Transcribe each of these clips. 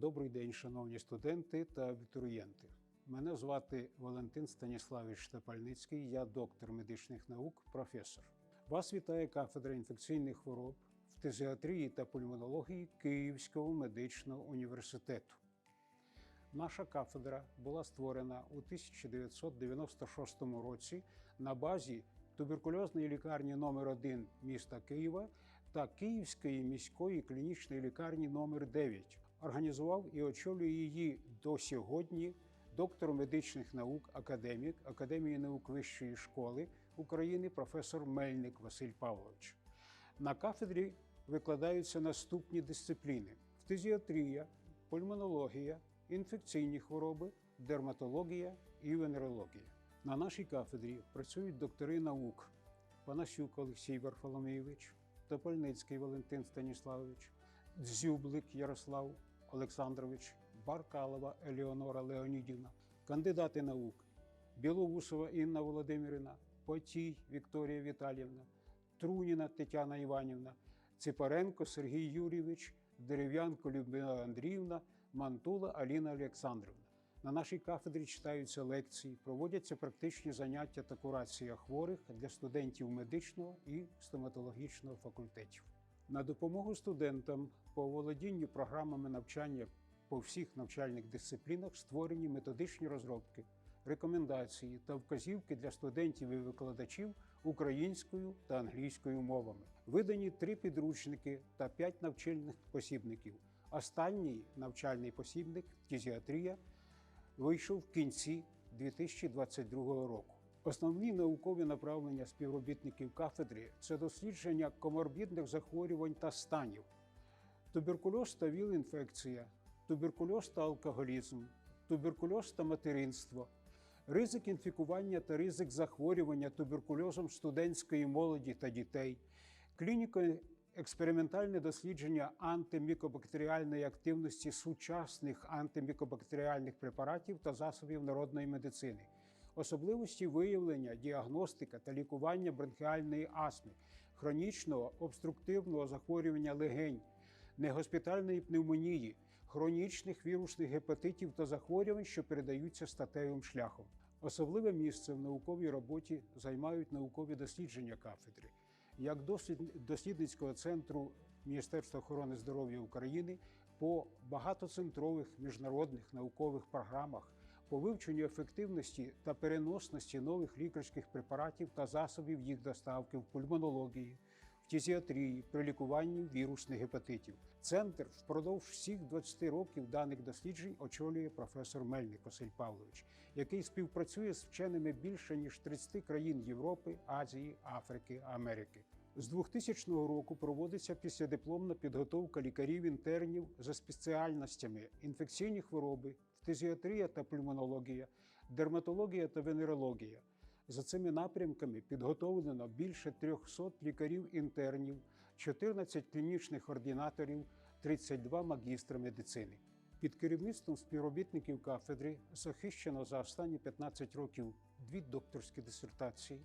Добрий день, шановні студенти та абітурієнти. Мене звати Валентин Станіславович Штепальницький, я доктор медичних наук, професор. Вас вітає кафедра інфекційних хвороб, фтизіатрії та пульмонології Київського медичного університету. Наша кафедра була створена у 1996 році на базі туберкульозної лікарні номер 1 міста Києва та Київської міської клінічної лікарні номер 9 Організував і очолює її до сьогодні доктор медичних наук, академік Академії наук Вищої школи України, професор Мельник Василь Павлович. На кафедрі викладаються наступні дисципліни: фтизіатрія, пульмонологія, інфекційні хвороби, дерматологія і венерологія. На нашій кафедрі працюють доктори наук Панасюк Олексій Варфоломійович, Топольницький Валентин Станіславович, Дзюблик Ярослав Олександрович, Баркалова Елеонора Леонідівна, кандидати наук Білоусова Інна Володимирівна, Потій Вікторія Віталіївна, Труніна Тетяна Іванівна, Ципаренко Сергій Юрійович, Дерев'янко Людмила Андріївна, Мантула Аліна Олександрівна. На нашій кафедрі читаються лекції, проводяться практичні заняття та курація хворих для студентів медичного і стоматологічного факультетів. На допомогу студентам по володінню програмами навчання по всіх навчальних дисциплінах створені методичні розробки, рекомендації та вказівки для студентів і викладачів українською та англійською мовами. Видані три підручники та п'ять навчальних посібників. Останній навчальний посібник фтизіатрія вийшов в кінці 2022 року. Основні наукові направлення співробітників кафедри це дослідження коморбідних захворювань та станів, туберкульоз та віл-інфекція, туберкульоз та алкоголізм, туберкульоз та материнство, ризик інфікування та ризик захворювання туберкульозом студентської молоді та дітей, клініко експериментальне дослідження антимікобактеріальної активності сучасних антимікобактеріальних препаратів та засобів народної медицини, особливості виявлення, діагностика та лікування бронхіальної астми, хронічного обструктивного захворювання легень, негоспітальної пневмонії, хронічних вірусних гепатитів та захворювань, що передаються статевим шляхом. Особливе місце в науковій роботі займають наукові дослідження кафедри. Як дослід- дослідницького центру Міністерства охорони здоров'я України по багатоцентрових міжнародних наукових програмах по вивченню ефективності та переносності нових лікарських препаратів та засобів їх доставки в пульмонології, фтизіатрії, при лікуванні вірусних гепатитів. Центр впродовж всіх 20 років даних досліджень очолює професор Мельник Василь Павлович, який співпрацює з вченими більше ніж 30 країн Європи, Азії, Африки, Америки. З 2000 року проводиться післядипломна підготовка лікарів-інтернів за спеціальностями інфекційні хвороби, фтизіатрія та пульмонологія, дерматологія та венерологія. За цими напрямками підготовлено більше 300 лікарів-інтернів, 14 клінічних ординаторів, 32 магістра медицини. Під керівництвом співробітників кафедри захищено за останні 15 років дві докторські дисертації,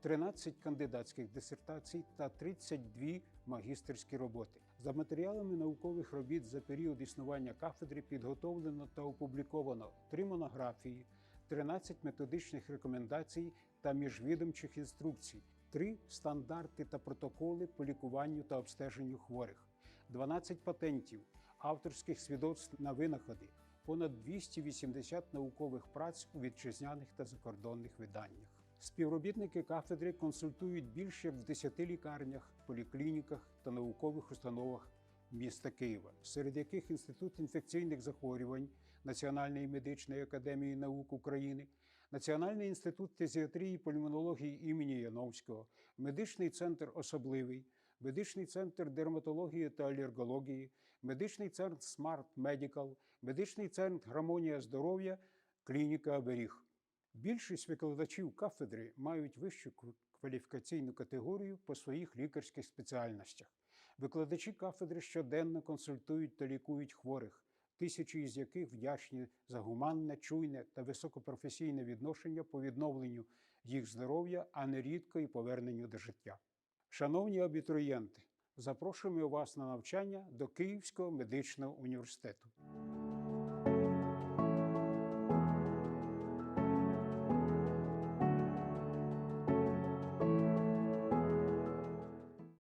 13 кандидатських дисертацій та 32 магістерські роботи. За матеріалами наукових робіт за період існування кафедри підготовлено та опубліковано три монографії, 13 методичних рекомендацій та міжвідомчих інструкцій, три стандарти та протоколи по лікуванню та обстеженню хворих, 12 патентів, авторських свідоцтв на винаходи, понад 280 наукових праць у вітчизняних та закордонних виданнях. Співробітники кафедри консультують більше в 10 лікарнях, поліклініках та наукових установах міста Києва, серед яких Інститут інфекційних захворювань Національної медичної академії наук України, Національний інститут фізіатрії і пульмонології імені Яновського, медичний центр особливий, медичний центр дерматології та алергології, медичний центр Smart Medical, медичний центр Гармонія здоров'я, клініка Оберіг. Більшість викладачів кафедри мають вищу кваліфікаційну категорію по своїх лікарських спеціальностях. Викладачі кафедри щоденно консультують та лікують хворих, тисячі із яких вдячні за гуманне, чуйне та високопрофесійне відношення по відновленню їх здоров'я, а нерідко і поверненню до життя. Шановні абітурієнти, запрошуємо вас на навчання до Київського медичного університету.